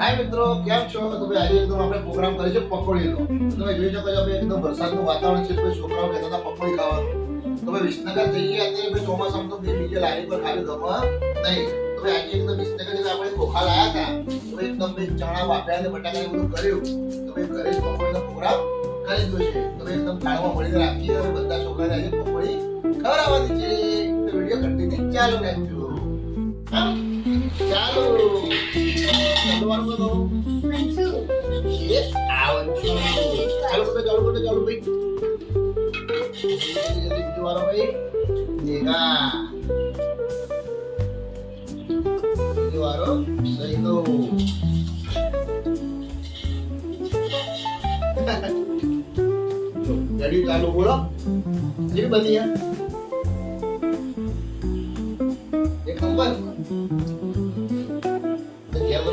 હાય મિત્રો, કેમ છો? તો ભાઈ આજે એકદમ આપણે પ્રોગ્રામ કરીએ છે પકોડીનો તમે જોઈ શકો છો એકદમ વરસાદનું વાતાવરણ છે ભાઈ છોકરાઓ કહેતા હતા પકોડી ખાવાનું. તો ભાઈ વિસનગર જઈએ અત્યારે ભાઈ ચોમાસામાં તો બે બીજે લારી પર ખાલી ગમે નહીં. તો આજે એકદમ વિસનગર જઈને આપણે ખોખા લાયા હતા. તો એકદમ ભાઈ ચણા વાપર્યા ને બટાકા બધું કર્યું. તો ભાઈ ઘરે પકોડીનો પ્રોગ્રામ કરી દો છે. તો એકદમ થાળમાં મળીને રાખીએ અને બધા છોકરાને આજે પકોડી ખવડાવવાની છે. વીડિયો કન્ટિન્યુ ચાલુ રાખજો હા? ચાલો ચાલવાનું બધો Yes, આવું છું. ચાલો બેટા, ચાલો બેટા, ચાલો ભાઈ. જલ્દી, જલ્દી બીજો વારો ભાઈ. દેગા. બીજો વારો, સહીનો. જો, રેડી ચાલુ બોલો જેવી બની યાર એક નંબર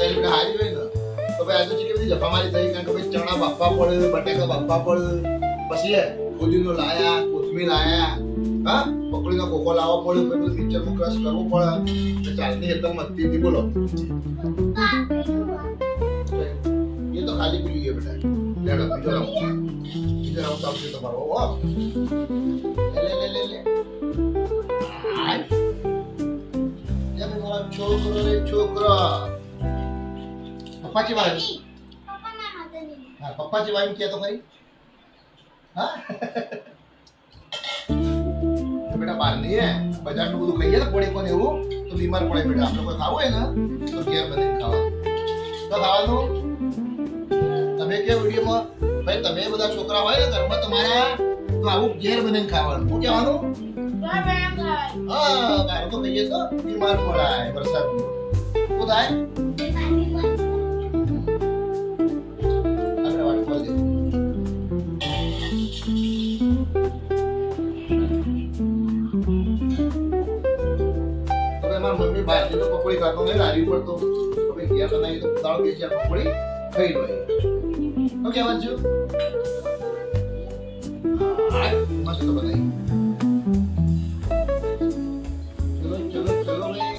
તો ઘેર બધા એટલે હારી હોય ને તો ભાઈ આજે કેટલી બધી જફામારી થઈ કારણ કે ભાઈ ચણા બાફવા પડે બટાકા બાફવા પડે પછી એ ફુદીનો લાયા કોથમીર લાયા હા પકડીનો કોકો લાવવો પડે પછી બધું મિક્સરમાં ક્રશ કરવો પડે તો ચાલતી એકદમ મસ્તી હતી બોલો એ તો ખાલી પી ગયો બેટા લેડો બીજો લાવો બીજો લાવો તો આવશે તમારો હો લે લે લે લે લે આય એ ભાઈ મારા છોકરો રે છોકરો પપ્પાची વાઈફ હા પપ્પાची વાઈફ કે તો ખરી. હા? તો બેટા બહાર નહીં હે બજારનું બધું ખાઈએ ને પોળી કોને એવું તો બીમાર પડે બેટા. આપણે કોઈ ખાવું હોય ને તો ઘેર બની ખાવા તો ખાવાનું. તમે કે વિડીયોમાં ભાઈ તમે બધા છોકરા હોય ને ઘરમાં તમારા તો આવું ઘેર બનીને ખાવાનું. શું કહેવાનું? હા તો કહીએ તો બીમાર પડાય વરસાદ શું થાય? તો ભાઈ મારા મમ્મી બહારથી તો પકોડી ખાતો નહીં લારી પર તો હવે ઘેર બનાવી તો દાળ બે ચાર પકોડી ખાઈ લો તો કહેવાનું છું હા મસ્ત બનાવી ચલો ચલો ચલો ભાઈ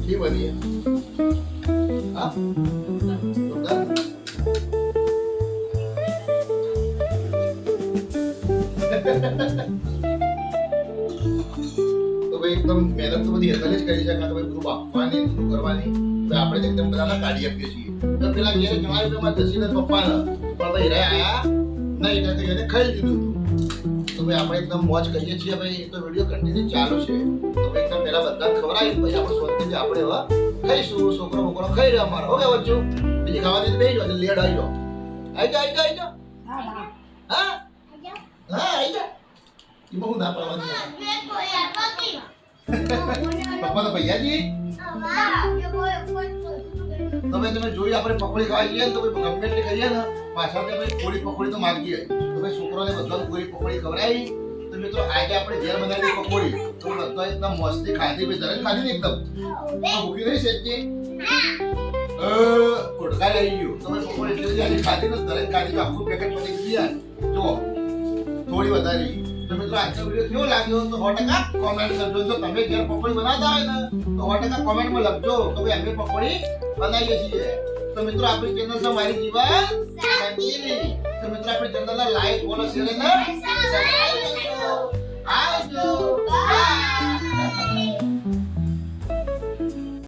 કી બની હા તો ભાઈ એકદમ મહેનત તો બધી હેતલે જ કરી છે, કારણ કે ભાઈ બાફવાની બધું કરવાની. તો આપણે જ એકદમ બધાને કાઢી આપીએ છીએ. તો પેલા ઘેર જણાવ્યું કે મારા દસીને પપ્પાને. પણ ભાઈ રે આયા, નહીં એટલે તો એને ખાઈ દીધું તો. ભાઈ આપણે એકદમ મોજ કરીએ છીએ, ભાઈ. તો વીડિયો કન્ટિન્યુ ચાલુ છે. તો ભાઈ એકદમ પહેલા બધા ખવડાવી પછી આપણે સ્વતંત્ર આપણે હવે ખાઈશું. છોકરો બોકરો ખાઈ રહ્યા અમારો. હવે વચ્ચે બીજી ખાવાની તો બેસી જાઓ લેડ આવી જાઓ આવી જાઓ આવી જાઓ આવી જાઓ હા હા આવી જાઓ એમાં હું ના પાડવાની પપ્પા તો ભૈયાજી તમે તમે જોઈ આપણે પકોડી ખાવા જઈએ તો ગમે એટલી ખાઈએ ને, પાછળ ભાઈ થોડી પકોડી તો માંગીએ. તો ભાઈ છોકરાને બધાને પૂરી પકોડી ખવડાવી. તો મિત્રો આજે આપણે ઘેર બનાવી પકોડી. તો બધા એકદમ મસ્તી ખાધી, ભાઈ દરેક ખાધી ને એકદમ. તો ભૂખી રહી સેજતી અ ઉડકાર આવી ગયું. તમે પકોડી એટલી બધી આજે ખાધી ને દરેક ખાધી. આખું પેકેટ પતી ગયું જો, થોડી વધારી. કેવો લાગ્યો? તો સો કોમેન્ટ કરજો. જો તમે ઘેર પકોડી બનાવતા હોય તો સો ટકા કોમેન્ટમાં લખજો કે ભાઈ, અમે પકોડી બનાવીએ છીએ. તો મિત્રો, આપણી ચેનલ છે મારી જીવન તો મિત્રો, આપણી ચેનલને લાઈક બોલો શેર